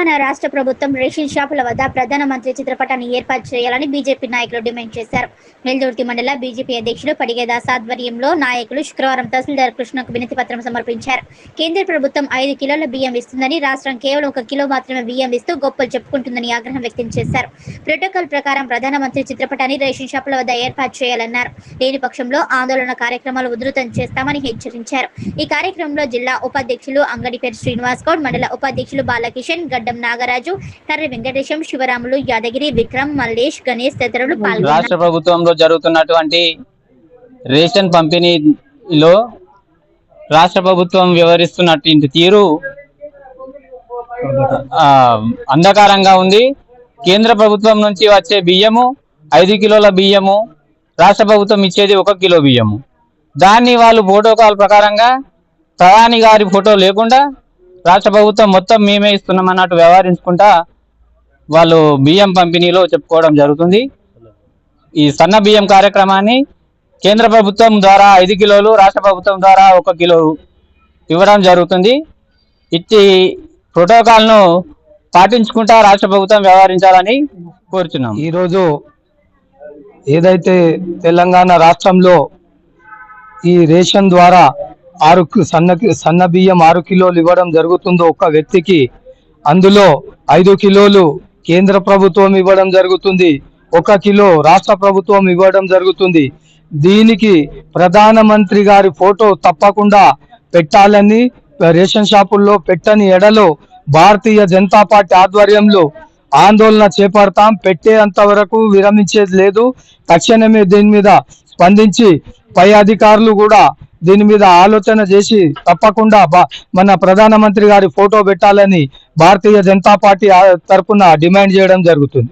తెలంగాణ రాష్ట్ర ప్రభుత్వం రేషన్ షాపుల వద్ద ప్రధానమంత్రి చిత్రపటాన్ని ఏర్పాటు చేయాలని బీజేపీ నాయకులు డిమాండ్ చేశారు. వెల్దుర్తి మండల బీజేపీ అధ్యక్షులు పడిగేదాస్ ఆధ్వర్యంలో నాయకులు శుక్రవారం తహసీల్దార్ కృష్ణకు వినతి పత్రం సమర్పించారు. కేంద్ర ప్రభుత్వం ఐదు కిలోల బియ్యం ఇస్తుందని రాష్ట్రం కేవలం ఒక కిలో మాత్రమే బియ్యం ఇస్తూ గొప్పలు చెప్పుకుంటుందని ఆగ్రహం వ్యక్తం చేశారు. ప్రోటోకాల్ ప్రకారం ప్రధానమంత్రి చిత్రపటాన్ని రేషన్ షాపుల వద్ద ఏర్పాటు చేయాలన్నారు. లేని పక్షంలో ఆందోళన కార్యక్రమాలు ఉధృతం చేస్తామని హెచ్చరించారు. ఈ కార్యక్రమంలో జిల్లా ఉపాధ్యక్షులు అంగడిపేరు శ్రీనివాస్ గౌడ్ మండల ఉపాధ్యక్షులు బాలకిషన్ గడ్డ నాగరాజు కర్రి వెంకటేశం శివరాములు యాదగిరి విక్రమ్ మల్లేష్ గణేష్ తదితరులు పాల్గొన్నారు. రాష్ట్ర ప్రభుత్వంలో జరుగుతున్నటువంటి రేషన్ పంపిణీలో రాష్ట్ర ప్రభుత్వం వ్యవహరిస్తున్నటువంటి తీరు అంధకారంగా ఉంది. కేంద్ర ప్రభుత్వం నుంచి వచ్చే బియ్యము ఐదు కిలోల బియ్యము రాష్ట్ర ప్రభుత్వం ఇచ్చేది ఒక కిలో బియ్యము. దాన్ని వాళ్ళు ప్రోటోకాల్ ప్రకారంగా ప్రధాని గారి ఫోటో లేకుండా రాష్ట్ర ప్రభుత్వం మొత్తం మేమే ఇస్తున్నాం అన్నట్టు వ్యవహరించుకుంటా వాళ్ళు బియ్యం పంపిణీలో చెప్పుకోవడం జరుగుతుంది. ఈ సన్న బియ్యం కార్యక్రమాన్ని కేంద్ర ప్రభుత్వం ద్వారా ఐదు కిలోలు రాష్ట్ర ప్రభుత్వం ద్వారా ఒక కిలో ఇవ్వడం జరుగుతుంది. ఇట్టి ప్రోటోకాల్ను పాటించుకుంటా రాష్ట్ర ప్రభుత్వం వ్యవహరించాలని కోరుచున్నాం. ఈరోజు ఏదైతే తెలంగాణ రాష్ట్రంలో ఈ రేషన్ ద్వారా ఆరు కి- సన్న సన్న బియ్యం ఆరు కిలోలు ఇవ్వడం జరుగుతుందో ఒక వ్యక్తికి అందులో ఐదు కిలోలు కేంద్ర ప్రభుత్వం ఇవ్వడం జరుగుతుంది ఒక కిలో రాష్ట్ర ప్రభుత్వం ఇవ్వడం జరుగుతుంది. దీనికి ప్రధానమంత్రి గారి ఫోటో తప్పకుండా పెట్టాలని రేషన్ షాపుల్లో పెట్టని ఎడలో భారతీయ జనతా పార్టీ ఆధ్వర్యంలో ఆందోళన చేపడతాం. పెట్టేంత వరకు విరమించేది లేదు. తక్షణమే దీని మీద స్పందించి పై అధికారులు కూడా దీని మీద ఆలోచన చేసి తప్పకుండా మన ప్రధానమంత్రి గారి ఫోటో పెట్టాలని భారతీయ జనతా పార్టీ తరఫున డిమాండ్ చేయడం జరుగుతుంది.